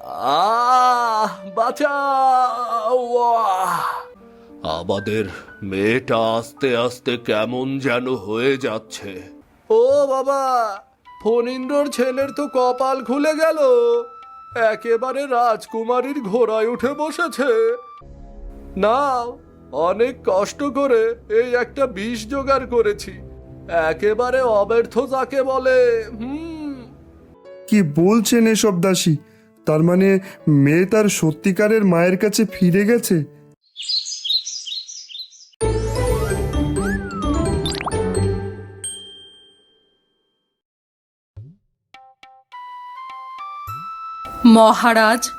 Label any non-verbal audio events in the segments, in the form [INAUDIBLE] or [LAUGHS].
আহ বাঁচাও আহ! আমাদের মেয়েটা আস্তে আস্তে কেমন যেন হয়ে যাচ্ছে। ও বাবা ফণীন্দ্রর ছেলের তো কপাল খুলে গেল। একেবারে রাজকুমারীর ঘোড়ায় উঠে বসেছে। না অনেক কষ্ট করে এই একটা বিষ জোগাড় করেছি। একেবারে অব্যর্থ যাকে বলে হুম। কি বলছেন এসব দাসী? তার মানে মেয়ে তার সত্যিকারের মায়ের কাছে ফিরে গেছে? মহারাজ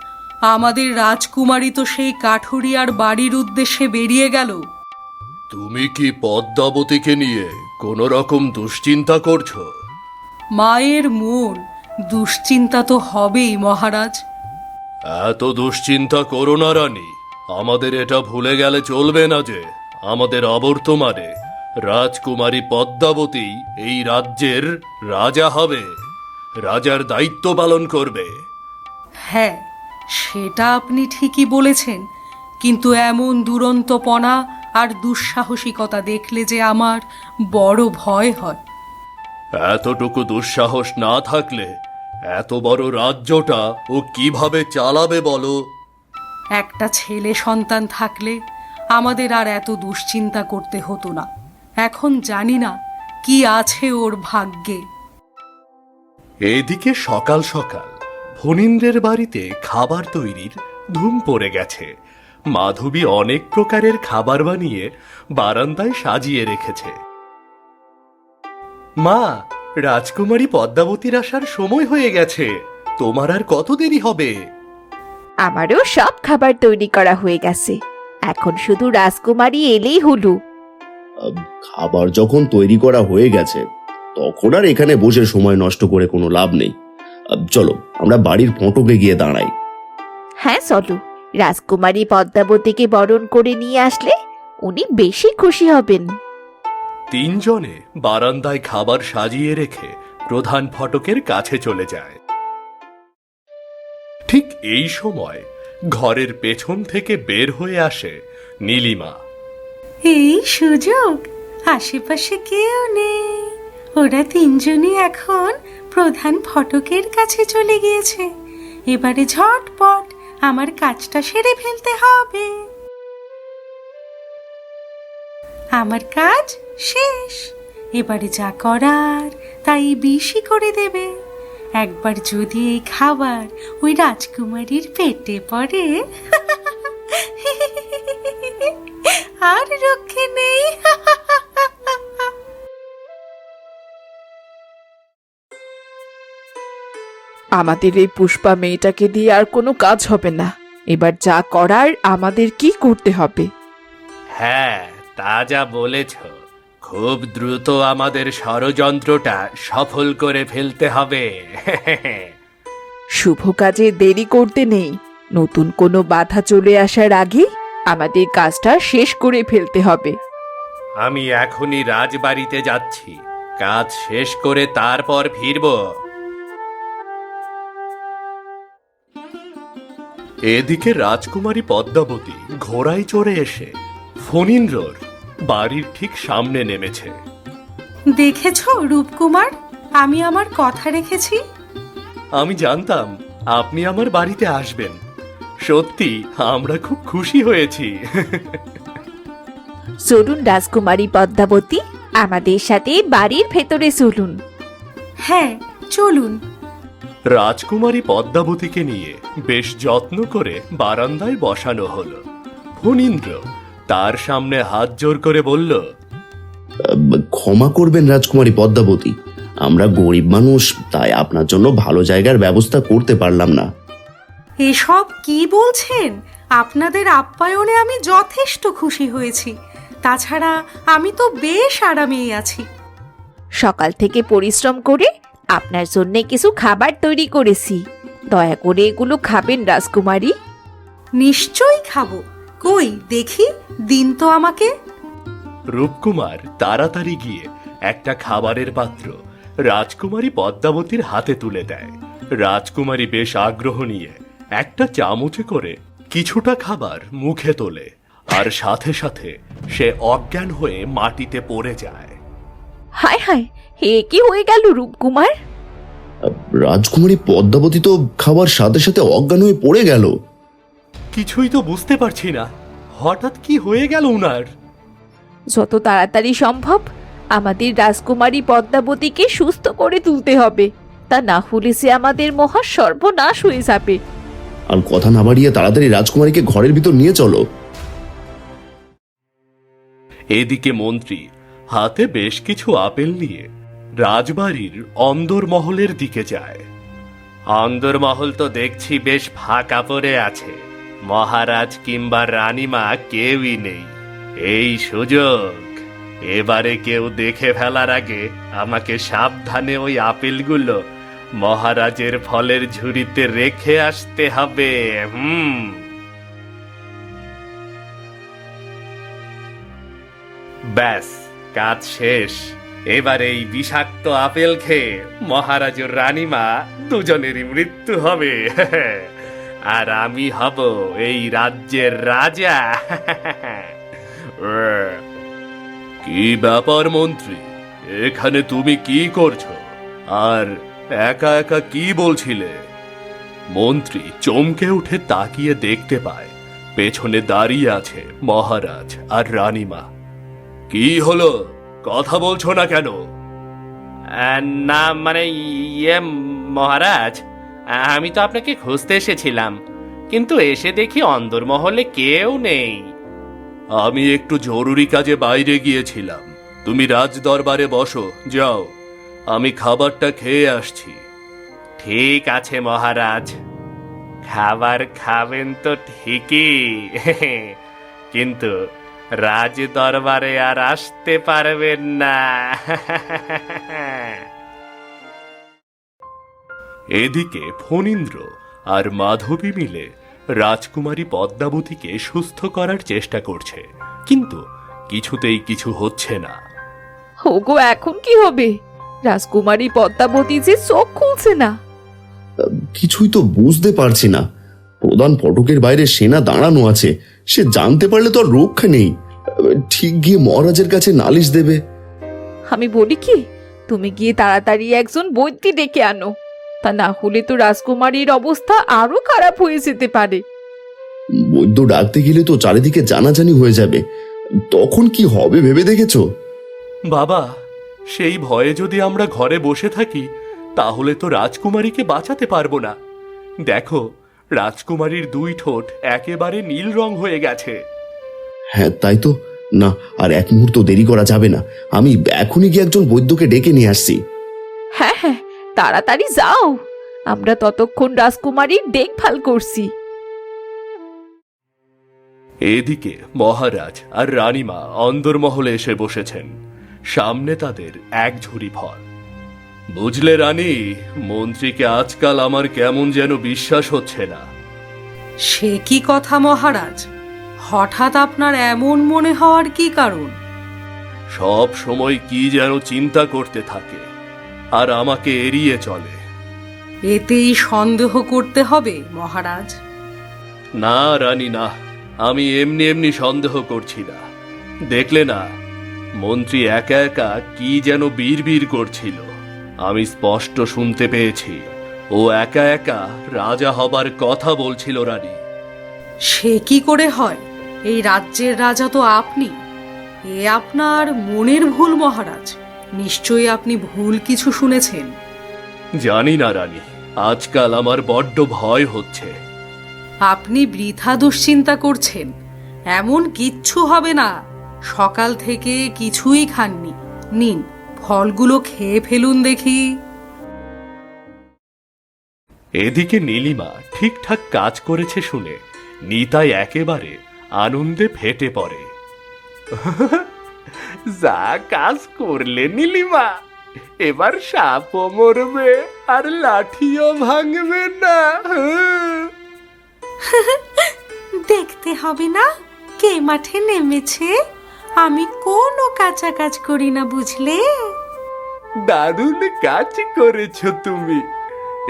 আমাদের রাজকুমারী তো সেই কাঠুরিয়ার বাড়ির উদ্দেশ্যে বেরিয়ে গেল। তুমি কি পদ্মাবতীকে নিয়ে কোন রকম দুশ্চিন্তা করছ? মায়ের মন দুশ্চিন্তা তো হবেই মহারাজ। এত দুশ্চিন্তা করো না রানী। আমাদের এটা ভুলে গেলে চলবে না যে আমাদের অবর্তমানে রাজকুমারী পদ্মাবতী এই রাজ্যের রাজা হবে রাজার দায়িত্ব পালন করবে। হ্যাঁ সেটা আপনি ঠিকই বলেছেন কিন্তু এমন দুরন্তপনা আর দুঃসাহসিকতা দেখলে যে আমার বড় ভয় হয়। এতটুকু দুঃসাহস না থাকলে এত বড় রাজ্যটা ও কীভাবে চালাবে বলো? একটা ছেলে সন্তান থাকলে আমাদের আর এত দুশ্চিন্তা করতে হতো না। এখন জানি না কি আছে ওর ভাগ্যে। এদিকে সকাল সকাল ফণীন্দ্রের বাড়িতে খাবার তৈরির ধুম পড়ে গেছে। মাধবী অনেক প্রকারের খাবার বানিয়ে বারান্দায় সাজিয়ে রেখেছে। মা রাজকুমারী পদ্মাবতীর আসার সময় হয়ে গেছে। তোমার আর কত দেরি হবে? আমারও সব খাবার তৈরি করা হয়ে গেছে। এখন শুধু রাজকুমারী এলেই হলো। খাবার যখন তৈরি করা হয়ে গেছে তখন আর এখানে বসে সময় নষ্ট করে কোনো লাভ নেই। চলো আমরা বাড়ির ফটকে গিয়ে দাঁড়াই। হ্যাঁ চলো। রাজকুমারী পদ্মাবতীকে বরণ করে নিয়ে আসলে উনি বেশি খুশি হবেন। তিনজনে বারান্দায় খাবার সাজিয়ে রেখে প্রধান ফটকের কাছে চলে যায়। ঠিক এই সময় ঘরের পেছন থেকে বের হয়ে আসে নীলিমা। এই সুযোগ, আশেপাশে কেউ নেই। ওরা তিনজনই এখন প্রধান ফটকের কাছে চলে গিয়েছে। এবারে ঝটপট আমার কাজটা সেরে ফেলতে হবে। আমার কাজ শেষ। এবারে যা করার তাই বেশি করে দেবে। একবার যদি এই খাবার ওই রাজকুমারীর পেটে পড়ে আর রক্ষে নেই। আমাদের এই পুষ্পা মেয়েটাকে দিয়ে আর কোনো কাজ হবে না। এবার যা করার আমাদের কি করতে হবে? হ্যাঁ তা যা বলেছ। খুব দ্রুত আমাদের ষড়যন্ত্রটা সফল করে ফেলতে হবে। শুভ কাজে দেরি করতে নেই। নতুন কোনো বাধা চলে আসার আগে আমাদের কাজটা শেষ করে ফেলতে হবে। আমি এখনই রাজবাড়িতে যাচ্ছি। কাজ শেষ করে তারপর ফিরব। এদিকে রাজকুমারী পদ্মাবতী ঘোড়ায় চড়ে এসে ফণীন্দ্রর বাড়ির ঠিক সামনে নেমেছে। দেখেছ রূপকুমার? আমি আমার কথা রেখেছি? আমি জানতাম আপনি আমার বাড়িতে আসবেন। সত্যি আমরা খুব খুশি হয়েছি। চলুন রাজকুমারী পদ্মাবতী আমাদের সাথে বাড়ির ভেতরে চলুন। হ্যাঁ চলুন। রাজকুমারী পদ্মাবতীকে নিয়ে বেশ যত্ন করে বারান্দায় বসানো হলো। ফণীন্দ্র তার সামনে হাত জোর করে বলল ক্ষমা করবেন রাজকুমারী পদ্মাবতী। আমরা গরিব মানুষ তাই আপনার জন্য ভালো জায়গার ব্যবস্থা করতে পারলাম না। এসব কি বলছেন? আপনাদের আপ্যায়নে আমি যথেষ্ট খুশি হয়েছি। তাছাড়া আমি তো বেশ আরামেই আছি। সকাল থেকে পরিশ্রম করে আপনার জন্য কিছু খাবার তৈরি করেছি। দয়া করে এগুলো খাবেন রাজকুমারী। নিশ্চয়ই খাব। কই দেখি। দিন তো আমাকে। রূপকুমার তাড়াতাড়ি গিয়ে একটা খাবারের পাত্র রাজকুমারী পদ্মাবতীর হাতে তুলে দেয়। রাজকুমারী বেশ আগ্রহ নিয়ে একটা চামচে করে কিছুটা খাবার মুখে তোলে আর সাথে সাথে সে অজ্ঞান হয়ে মাটিতে পড়ে যায়। হায় হায় হে কি হয়ে গেল রূপকুমার? রাজকুমারী পদ্মাবতী তো খাবার সাথে সাথে অজ্ঞান হয়ে পড়ে গেল। কিছুই তো বুঝতে পারছি না। হঠাৎ কি হয়ে গেল উনার? যত তাড়াতাড়ি সম্ভব আমাদের রাজকুমারী পদ্মাবতীকে সুস্থ করে তুলতে হবে। তা না হলে সে আমাদের মহা সর্বনাশ হয়ে যাবে। আর কথা না বাড়িয়ে তাড়াতাড়ি রাজকুমারীকে ঘরের ভিতর নিয়ে চলো। এদিকে মন্ত্রী হাতে বেশ কিছু আপেল নিয়ে রাজবাড়ির অন্দরমহলের দিকে যায়। অন্দরমহল তো দেখছি বেশ ফাঁকা পড়ে আছে। মহারাজ কিংবা রানীমা কেউই নেই। এই সুযোগ। এবারে কেউ দেখে ফেলার আগে আমাকে সাবধানে ওই আপেলগুলো মহারাজের ফলের ঝুড়িতে রেখে আসতে হবে। হুম। ব্যাস, কাজ শেষ। এবার এই বিষাক্ত আপেল খেয়ে মহারাজ রানীমা দুজনেরই মৃত্যু হবে। [LAUGHS] আর আমি হব এই রাজ্যের রাজা। কি ব্যাপার মন্ত্রী? এখানে তুমি কি করছ? আর একা একা কি বলছিলে? মন্ত্রী চমকে উঠে তাকিয়ে দেখতে পায় পেছনে দাঁড়িয়ে আছে মহারাজ আর রানীমা। কি হলো? কথা বলছো না কেন? না মানে ইয়ে মহারাজ আমি তো আপনাকে খুঁজতে এসেছিলাম। কিন্তু এসে দেখি অন্দরমহলে কেউ নেই। আমি একটু জরুরি কাজে বাইরে গিয়েছিলাম। তুমি রাজ দরবারে বসো যাও। আমি খাবারটা খেয়ে আসছি। ঠিক আছে মহারাজ। খাবার খাবেন তো ঠিকই। কিন্তু রাজ দরবারে আর আসতে পারবেন না। [LAUGHS] এদিকে ফণীন্দ্র আর মাধবী মিলে রাজকুমারী পদ্মাবতীকে সুস্থ করার চেষ্টা করছে কিন্তু কিছুতেই কিছু হচ্ছে না। ওগো এখন কি হবে? রাজকুমারী পদ্মাবতী যে চোখ খুলছে না। কিছুই তো বুঝতে পারছি না। প্রধান ফটকের বাইরে সেনা দাঁড়ানো আছে সে জানতে পারলে তো আর রক্ষা নেই। ঠিক গিয়ে মহারাজের কাছে নালিশ দেবে। আমি বলি কি তুমি গিয়ে তাড়াতাড়ি একজন বৈদ্যি ডেকে আনো। তা না হলে তো রাজকুমারীর অবস্থা আরও খারাপ হয়ে যেতে পারে। বৈদ্য ডাকতে গেলে তো চারিদিকে জানাজানি হয়ে যাবে। তখন কি হবে ভেবে দেখেছ? বাবা সেই ভয়ে যদি আমরা ঘরে বসে থাকি তাহলে তো রাজকুমারীকে বাঁচাতে পারব না। দেখো রাজকুমারীর দুই ঠোঁট একেবারে নীল রং হয়ে গেছে। হ্যাঁ তাই তো। না আর এক মুহূর্ত দেরি করা যাবে না। আমি এখনই গিয়ে একজন বৈদ্যকে ডেকে নিয়ে আসছি। হ্যাঁ হ্যাঁ তাড়াতাড়ি যাও। আমরা ততক্ষণ রাজকুমারীর দেখভাল করছি। এদিকে মহারাজ আর রানীমা অন্দরমহলে এসে বসেছেন। সামনে তাদের এক ঝুড়ি ফল। বুঝলে রানী মন্ত্রীকে আজকাল আমার কেমন যেন বিশ্বাস হচ্ছে না। সে কি কথা মহারাজ? হঠাৎ আপনার এমন মনে হওয়ার কি কারণ? সব সময় কি যেন চিন্তা করতে থাকে। আর আমাকে এড়িয়ে চলে। এতেই সন্দেহ করতে হবে মহারাজ। না রানী না। আমি এমনি এমনি সন্দেহ করছি না। দেখলে না মন্ত্রী একা একা কি যেন বীর করছিল। আমি স্পষ্ট শুনতে পেয়েছি ও একা একা রাজা হবার কথা বলছিল রানী। সে কি করে হয়? এই রাজ্যের রাজা তো আপনি। এ আপনার মনের ভুল মহারাজ। নিশ্চয়ই আপনি ভুল কিছু শুনেছেন। জানি না রানী। আজকাল আমার বড্ড ভয় হচ্ছে। আপনি বৃথা দুশ্চিন্তা করছেন। এমন কিচ্ছু হবে না। সকাল থেকে কিছুই খাননি। নিন ফলগুলো খেয়ে ফেলুন দেখি। এদিকে নীলিমা ঠিকঠাক কাজ করেছে শুনে নিতাই একেবারে আনন্দে ফেটে পড়ে। [LAUGHS] যা কাজ করলে নীলিমা। এবার সাপও মরবে আর লাঠিও ভাঙবে না। দেখতে হবে না কে মাঠে নেমেছে। আমি কোনো কাঁচা কাজ করি না বুঝলে? দারুণ কাজ করেছ তুমি।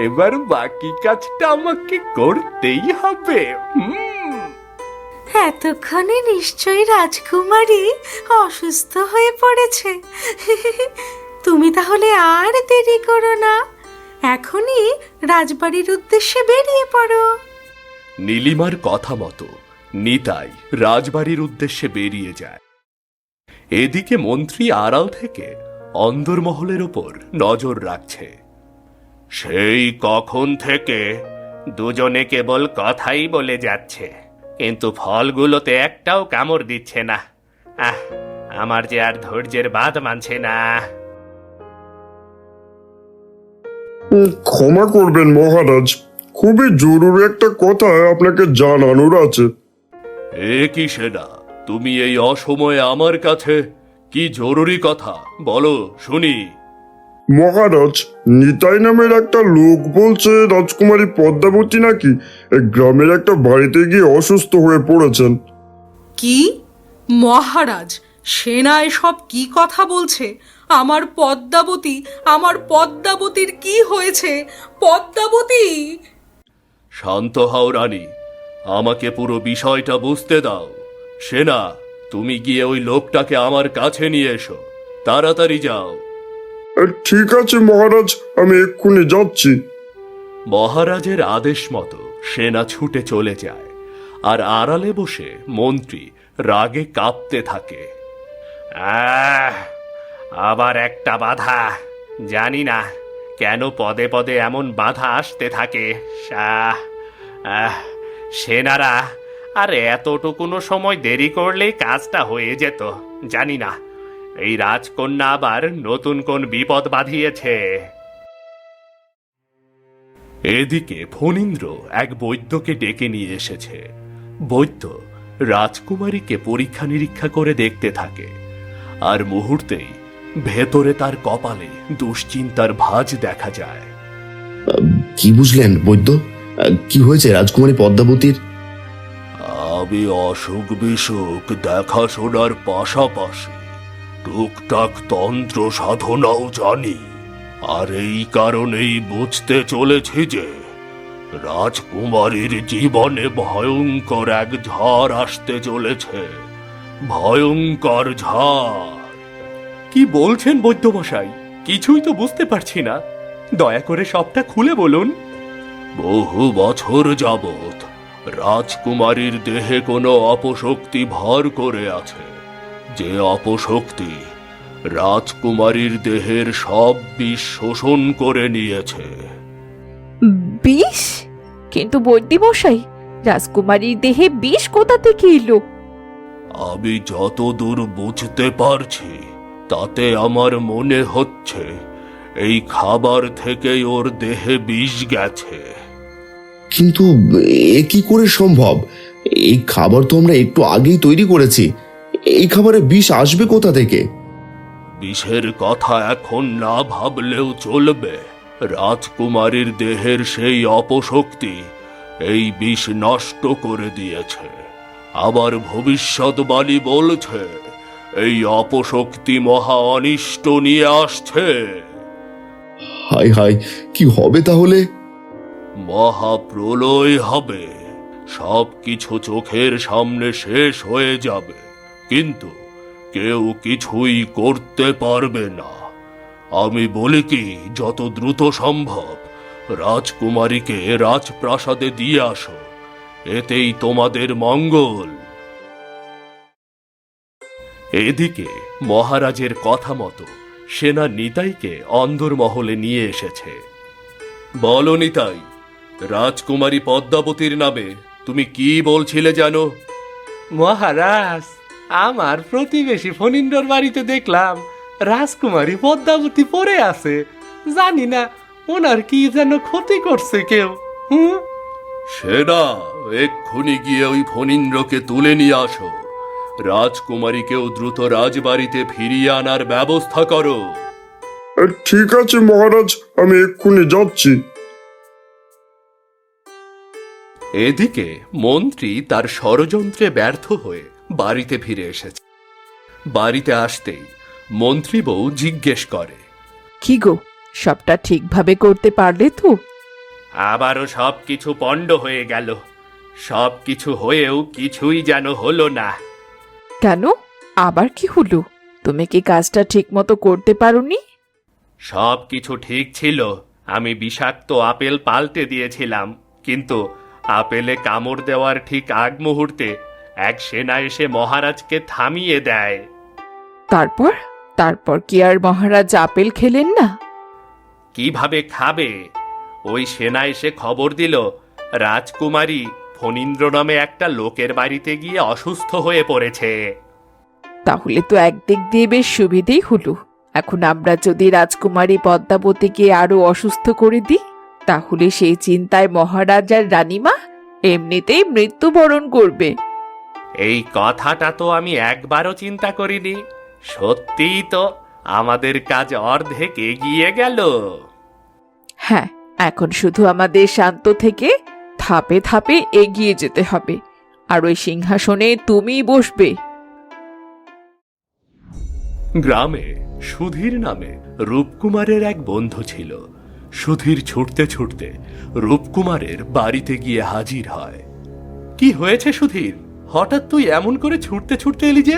এবার বাকি কাজটা আমাকে করতেই হবে। হুম। এতক্ষণে নিশ্চয়ই রাজকুমারী অসুস্থ হয়ে পড়েছে। তুমি তাহলে আর দেরি করো না। এখনই রাজবাড়ির উদ্দেশ্যে বেরিয়ে পড়ো। নীলিমার কথা মতো নিতাই রাজবাড়ির উদ্দেশ্যে বেরিয়ে যায়। এদিকে মন্ত্রী আড়াল থেকে অন্দরমহলের ওপর নজর রাখছে। সেই কখন থেকে দুজনে কেবল কথাই বলে যাচ্ছে। কিন্তু ফলগুলোতে একটাও কামড় দিচ্ছে না। আহ আমার যে আর ধৈর্যের বাঁধ মানছে না। ক্ষমা করবেন মহারাজ। খুবই জরুরি একটা কথা আপনাকে জানানোর আছে। এ কি সেনা? তুমি এই অসময়ে আমার কাছে কি জরুরি কথা? বলো শুনি। মহারাজ নিতাই নামের একটা লোক বলছে রাজকুমারী পদ্মাবতী নাকি এই গ্রামের একটা বাড়িতে গিয়ে অসুস্থ হয়ে পড়েছেন। কি? মহারাজ সেনা এসব কি কথা বলছে? আমার পদ্মাবতী আমার পদ্মাবতীর কি হয়েছে? পদ্মাবতী! শান্ত হও রানী আমাকে পুরো বিষয়টা বুঝতে দাও। সেনা তুমি গিয়ে ওই লোকটাকে আমার কাছে নিয়ে এসো। তাড়াতাড়ি যাও। ঠিক আছে মহারাজ আমি এক্ষুনি যাচ্ছি। মহারাজের আদেশ মতো সেনা ছুটে চলে যায় আর আড়ালে বসে মন্ত্রী রাগে কাঁপতে থাকে। আহ আবার একটা বাধা জানি না কেন পদে পদে এমন বাধা আসতে থাকে। শাহ আহ সেনারা আর এতটুকুনো সময় দেরি করলেই কাজটা হয়ে যেত জানি না। এই রাজকন্যা আবার নতুন কোন বিপদ বাঁধিয়েছে। এদিকে ফণীন্দ্র এক বৈদ্যকে ডেকে নিয়ে এসেছে। বৈদ্য রাজকুমারীকে পরীক্ষা নিরীক্ষা করে দেখতে থাকে। আর মুহূর্তেই ভেতরে তার কপালে দুশ্চিন্তার ভাঁজ দেখা যায়। কি বুঝলেন বৈদ্য? কি হয়েছে রাজকুমারী পদ্মাবতীর? আমি অসুখ বিসুখ দেখাশোনার পাশাপাশি টুকটাক তন্ত্র সাধনাও জানি আর এই কারণেই বুঝতে চলেছি যে রাজকুমারীর জীবনে ভয়ঙ্কর এক ঝড় আসতে চলেছে। ভয়ঙ্কর ঝড়। কি বলছেন বৈদ্যমশাই? কিছুই তো বুঝতে পারছি না। দয়া করে সবটা খুলে বলুন। বহু বছর যাবত রাজকুমারীর দেহে কোনো অপশক্তি ভর করে আছে। যে অপশক্তি রাজকুমারীর দেহের সব বিষ শোষণ করে নিয়েছে। বিষ? কিন্তু বৈদ্যি মশাই রাজকুমারীর দেহে বিষ কোথা থেকে এলো? আমি যতদূর বুঝতে পারছি তাতে আমার মনে হচ্ছে এই খাবার থেকেই ওর দেহে বিষ গেছে। কিন্তু এ কি করে সম্ভব? এই খাবার তো আমরা একটু আগেই তৈরি করেছি। এই খাবারে বিষ আসবে কোথা থেকে? বিষের কথা এখন না ভাবলেও চলবে। রাজকুমারীর দেহের সেই অপশক্তি এই বিষ নষ্ট করে দিয়েছে। আবার ভবিষ্যৎবাণী বলছে এই অপশক্তি মহা অনিষ্ট নিয়ে আসছে। হাই হাই কি হবে তাহলে? মহাপ্রলয় হবে। সব কিছু চোখের সামনে শেষ হয়ে যাবে। কিন্তু কেউ কিছুই করতে পারবে না। আমি বলি কি, যত দ্রুত সম্ভব রাজকুমারীকে রাজপ্রাসাদে দিয়ে আসো, এতেই তোমাদের মঙ্গল। এদিকে মহারাজের কথা মতো সেনা নিতাইকে অন্দরমহলে নিয়ে এসেছে। বলো নিতাই, রাজকুমারী পদ্মাবতীর নামে তুমি কি বলছিলে জানো? মহারাজ আমার প্রতিবেশী ফণীন্দ্রর বাড়িতে দেখলাম রাজকুমারী পদ্মাবতী পড়ে আছে। জানি না ওনার কি যেন ক্ষতি করছে কেউ। হুম? সেনা এক্ষুনি গিয়ে ওই ফণীন্দ্রকে তুলে নিয়ে আসো। রাজকুমারীকেও দ্রুত রাজবাড়িতে ফিরিয়ে আনার ব্যবস্থা করো। ঠিক আছে মহারাজ আমি এক্ষুনি যাচ্ছি। এদিকে মন্ত্রী তার ষড়যন্ত্রে ব্যর্থ হয়ে বাড়িতে ফিরে এসেছে। বাড়িতে আসতেই মন্ত্রী বউ জিজ্ঞেস করে কি গো সবটা ঠিকভাবে করতে পারলে তো? আবারও সব কিছু পণ্ড হয়ে গেল। সব কিছু হয়েও কিছুই যেন হলো না। কেন? আবার কি হলো? তুমি কি কাজটা ঠিক মতো করতে পারোনি? সব কিছু ঠিক ছিল। আমি বিষাক্ত আপেল পাল্টে দিয়েছিলাম কিন্তু আপেলে কামড় দেওয়ার ঠিক আগ মুহূর্তে এক সেনা এসে মহারাজকে থামিয়ে দেয়। তারপর? তারপর কি আর মহারাজ আপেল খেলেন না? কীভাবে খাবে? ওই সেনা এসে খবর দিল রাজকুমারী ফণীন্দ্র নামে একটা লোকের বাড়িতে গিয়ে অসুস্থ হয়ে পড়েছে। তাহলে তো একদিক দিয়ে বেশ সুবিধেই হলো। এখন আমরা যদি রাজকুমারী পদ্মাবতীকে আরও অসুস্থ করে দিই তাহলে সেই চিন্তায় মহারাজ আর রানীমা এমনিতেই মৃত্যুবরণ করবে। এই কথাটা তো আমি একবারও চিন্তা করিনি। সত্যিই তো আমাদের কাজ অর্ধেক এগিয়ে গেল। হ্যাঁ এখন শুধু আমাদের শান্ত থেকে ধাপে ধাপে এগিয়ে যেতে হবে। আর ওই সিংহাসনে তুমিই বসবে। গ্রামে সুধীর নামে রূপকুমারের এক বন্ধু ছিল। সুধীর ছুটতে ছুটতে রূপকুমারের বাড়িতে গিয়ে হাজির হয়। কি হয়েছে সুধীর? হঠাৎ তুই এমন করে ছুটতে ছুটতে এলি যে?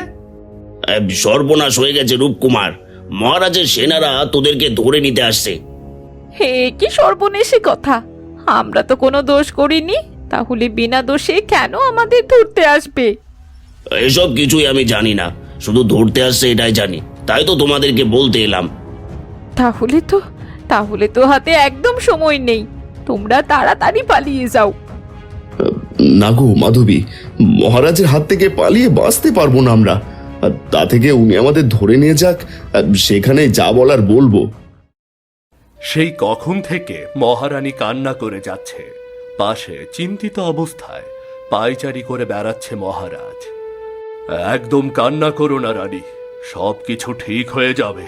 সর্বনাশ হয়ে গেছে রূপকুমার। মহারাজের সেনারা তোদেরকে ধরে নিতে আসছে। হে কি সর্বনেশে কথা। আমরা তো কোনো দোষ করিনি তাহলে বিনা দোষে কেন আমাদের ধরতে আসবে? এসব কিছুই আমি জানি না শুধু ধরতে আসছে এটাই জানি তাই তো তোমাদেরকে বলতে এলাম। তাহলে তো তাহলে তো হাতে একদম সময় নেই তোমরা তাড়াতাড়ি পালিয়ে যাও। না গো মাধবী মহারাজের হাত থেকে পালিয়ে বাঁচতে পারব না আমরা। তা থেকে উনি আমাদের ধরে নিয়ে যাক সেখানে যা বলার বলব। সেই কখন থেকে মহারানী কান্না করে যাচ্ছে। পাশে চিন্তিত অবস্থায় পায়চারি করে বেড়াচ্ছে মহারাজ। একদম কান্না করো না রানী। সব কিছু ঠিক হয়ে যাবে।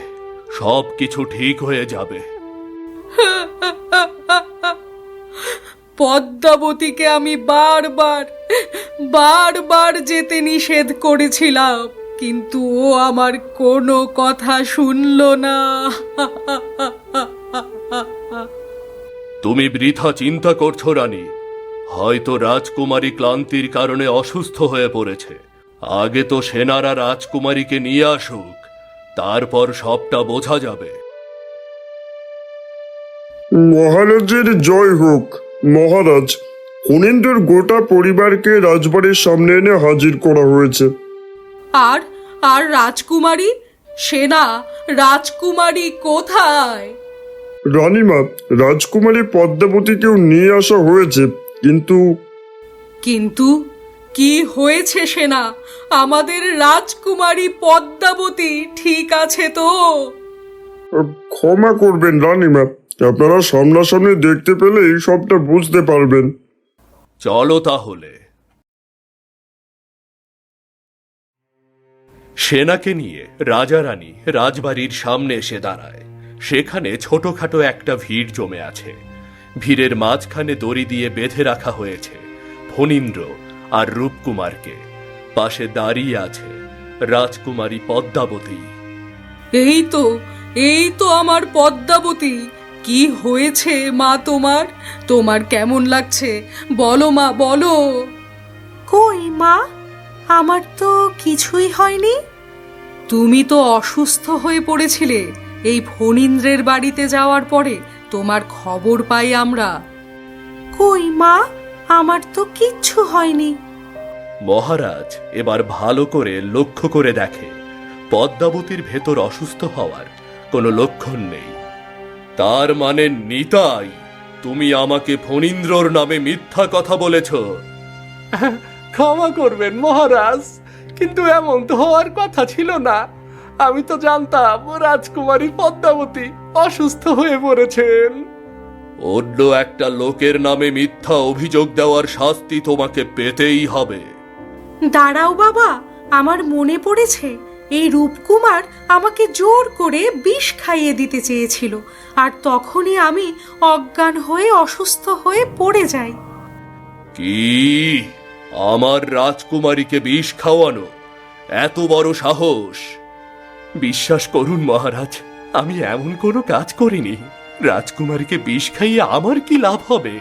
সব কিছু ঠিক হয়ে যাবে। [LAUGHS] পদ্মাবতীকে আমি বারবার বারবার যেতে নিষেধ করেছিলাম কিন্তু ও আমার কোনো কথা শুনলো না। তুমি বৃথা চিন্তা করছ রানী। হয়তো রাজকুমারী ক্লান্তির কারণে অসুস্থ হয়ে পড়েছে। আগে তো সেনারা রাজকুমারীকে নিয়ে আসুক তারপর সবটা বোঝা যাবে। মহারাজের জয় হোক। মহারাজ ফণীন্দ্রের গোটা পরিবারকে রাজবাড়ির সামনে এনে হাজির করা হয়েছে। আর আর রাজকুমারী? সেনা রাজকুমারী কোথায়? রানীমা রাজকুমারী পদ্মাবতীকেও নিয়ে আসা হয়েছে কিন্তু কিন্তু কি হয়েছে সেনা? আমাদের রাজকুমারী পদ্মাবতী ঠিক আছে তো? ক্ষমা করবেন রানীমা। আপনারা সামনাসামনি দেখতে পেলেই সবটা বুঝতে পারবেন। চলো তাহলে। সেনাকে নিয়ে রাজা রানী রাজবাড়ির সামনে এসে দাঁড়ায়। সেখানে ছোটখাটো একটা ভিড় জমে আছে। ভিড়ের মাঝখানে দড়ি দিয়ে বেঁধে রাখা হয়েছে ফণীন্দ্র আর রূপকুমারকে। পাশে দাঁড়িয়ে আছে রাজকুমারী পদ্মাবতী। এই তো এই তো আমার পদ্মাবতী। কি হয়েছে মা তোমার? তোমার কেমন লাগছে? বলো মা বলো। কই মা? আমার তো কিছুই হয়নি। তুমি তো অসুস্থ হয়ে পড়েছিলে। এই ফণীন্দ্রের বাড়িতে যাওয়ার পরে তোমার খবর পাই আমরা। কই মা? আমার তো কিচ্ছু হয়নি। মহারাজ এবার ভালো করে লক্ষ্য করে দেখে। পদ্মাবতীর ভেতর অসুস্থ হওয়ার কোনো লক্ষণ নেই। তার মানে নিতাই তুমি আমাকে ফণীন্দ্রর নামে মিথ্যা কথা বলেছ। [LAUGHS] ক্ষমা করবেন মহারাজ কিন্তু এমন তো হওয়ার কথা ছিল না। আমি তো জানতাম রাজকুমারী পদ্মাবতী অসুস্থ হয়ে পড়েছেন। অন্য একটা লোকের নামে মিথ্যা অভিযোগ দেওয়ার শাস্তি তোমাকে পেতেই হবে। দাঁড়াও বাবা আমার মনে পড়েছে এই রূপকুমার আমাকে জোর করে বিষ খাইয়ে দিতে চেয়েছিল আর তখনই আমি অজ্ঞান হয়ে অসুস্থ হয়ে পড়ে যাই। কি? আমার রাজকুমারীকে বিষ খাওয়ানো? এত বড় সাহস! বিশ্বাস করুন মহারাজ আমি এমন কোনো কাজ করিনি। রাজকুমারীকে বিষ খাইয়ে আমার কি লাভ হবে?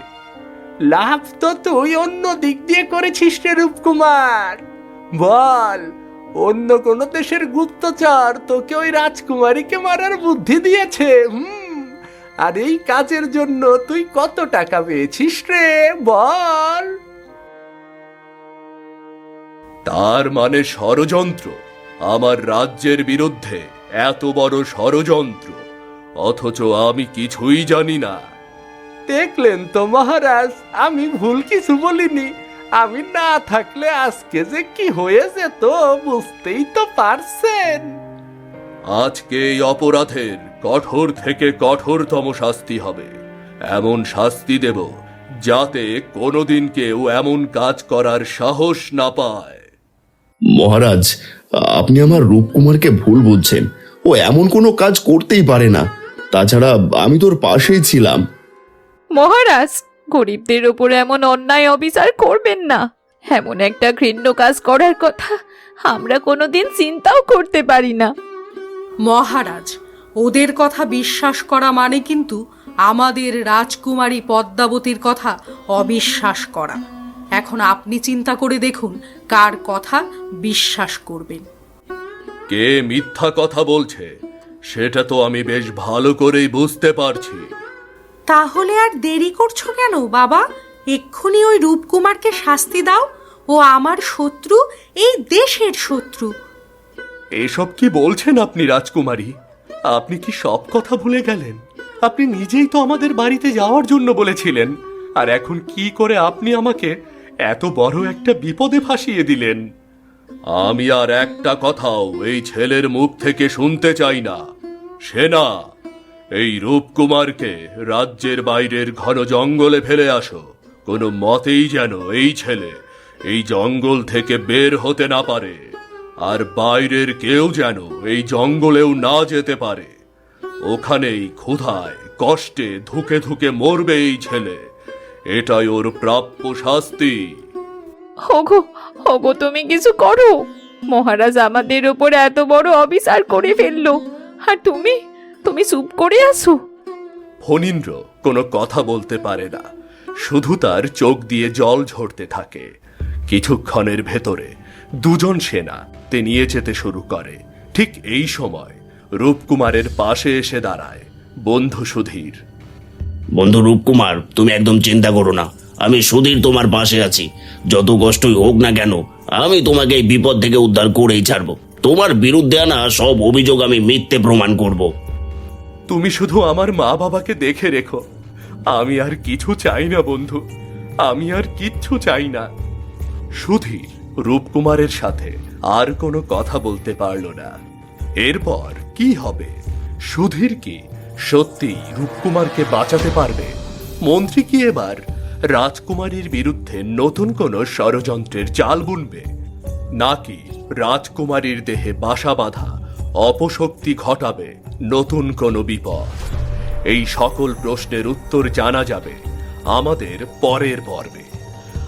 লাভ তো তুই অন্য দিক দিয়ে করেছিস রে রূপকুমার। বল অন্য কোন দেশের গুপ্তচর তোকে ওই রাজকুমারীকে মারার বুদ্ধি দিয়েছে হুম। আর এই কাজের জন্য তুই কত টাকা পেয়েছিস রে বল। তার মানে ষড়যন্ত্র। আমার রাজ্যের বিরুদ্ধে এত বড় ষড়যন্ত্র। অথচ আমি কিছুই জানি না। দেখলেন তো মহারাজ আমি ভুল কিছু বলিনি। আমি না থাকলে আজকে যে কি হয়ে যেত বুঝতেই তো পারছেন। আজকে এই অপরাধের কঠোর থেকে কঠোরতম শাস্তি হবে। এমন শাস্তি দেব যাতে কোনোদিন কেউ এমন কাজ করার সাহস না পায়। মহারাজ আপনি আমার রূপকুমারকে ভুল বুঝছেন। ও এমন কোনো কাজ করতেই পারে না। তাছাড়া আমি তোর পাশেই ছিলাম। মহারাজ গরিবদের ওপর এমন অন্যায় অবিচার করবেন না। এমন একটা ঘৃণ্য কাজ করার কথা আমরা কোনোদিন চিন্তাও করতে পারি না। মহারাজ ওদের কথা বিশ্বাস করা মানে কিন্তু আমাদের রাজকুমারী পদ্মাবতীর কথা অবিশ্বাস করা। এখন আপনি চিন্তা করে দেখুন কার কথা বিশ্বাস করবেন। কে মিথ্যা কথা বলছে সেটা তো আমি বেশ ভালো করেই বুঝতে পারছি। তাহলে আর দেরি করছ কেন, বাবা? এক্ষুনি ওই রূপকুমারকে শাস্তি দাও, ও আমার শত্রু, এই দেশের শত্রু। এসব কি বলছেন আপনি, রাজকুমারী? আপনি কি সব কথা ভুলে গেলেন? আপনি নিজেই তো আমাদের বাড়িতে যাওয়ার জন্য বলেছিলেন। আর এখন কি করে আপনি আমাকে এত বড় একটা বিপদে ফাঁসিয়ে দিলেন? আমি আর একটা কথাও এই ছেলের মুখ থেকে শুনতে চাই না। সেনা! এই রূপকুমারকে রাজ্যের বাইরের ঘন জঙ্গলে ফেলে আসো। কোনো মতেই যেন এই ছেলে এই জঙ্গল থেকে বের হতে না পারে। আর বাইরের কেউ যেন এই জঙ্গলেও না যেতে পারে। ওখানেই ক্ষুধায়, কষ্টে, ধুকে ধুকে মরবে এই ছেলে। এটাই ওর প্রাপ্য শাস্তি। ওগো তুমি কিছু করো। মহারাজ আমাদের ওপর এত বড় অবিচার করে ফেলল। আর তুমি? তুমি চুপ করে আছো? ফণীন্দ্র কোনো কথা বলতে পারে না। শুধু তার চোখ দিয়ে জল ঝরতে থাকে। কিছুক্ষণের ভেতরে দুজন সেনা তে নিয়ে যেতে শুরু করে। ঠিক এই সময় রূপকুমারের পাশে এসে দাঁড়ায় বন্ধু সুধীর। বন্ধু রূপকুমার তুমি একদম চিন্তা করো না। আমি সুধীর তোমার পাশে আছি। যত কষ্টই হোক না কেন আমি তোমাকে এই বিপদ থেকে উদ্ধার করেই ছাড়বো। তোমার বিরুদ্ধে আনা সব অভিযোগ আমি মিথ্যে প্রমাণ করব। তুমি শুধু আমার মা বাবাকে দেখে রেখো। আমি আর কিছু চাই না, বন্ধু। আমি আর কিচ্ছু চাই না। সুধীর রূপকুমারের সাথে আর কোনো কথা বলতে পারল না। এরপর কি হবে? সুধীর কি সত্যি রূপকুমারকে বাঁচাতে পারবে? মন্ত্রী কি এবার রাজকুমারীর বিরুদ্ধে নতুন কোনো ষড়যন্ত্রের চাল বুনবে? নাকি রাজকুমারীর দেহে বাসা বাঁধা অপশক্তি ঘটাবে নতুন কোনো বিপদ। এই সকল প্রশ্নের উত্তর জানা যাবে আমাদের পরের পর্বে।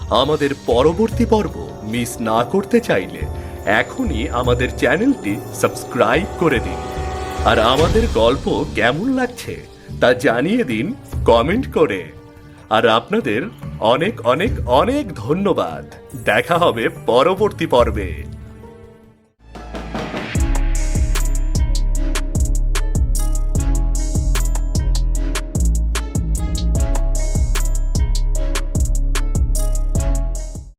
আমাদের পরবর্তী পর্ব মিস না করতে চাইলে এখনই আমাদের চ্যানেলটি সাবস্ক্রাইব করে দিন। আর আমাদের গল্প কেমন লাগছে তা জানিয়ে দিন কমেন্ট করে। আর আপনাদের অনেক অনেক অনেক ধন্যবাদ। দেখা হবে পরবর্তী পর্বে।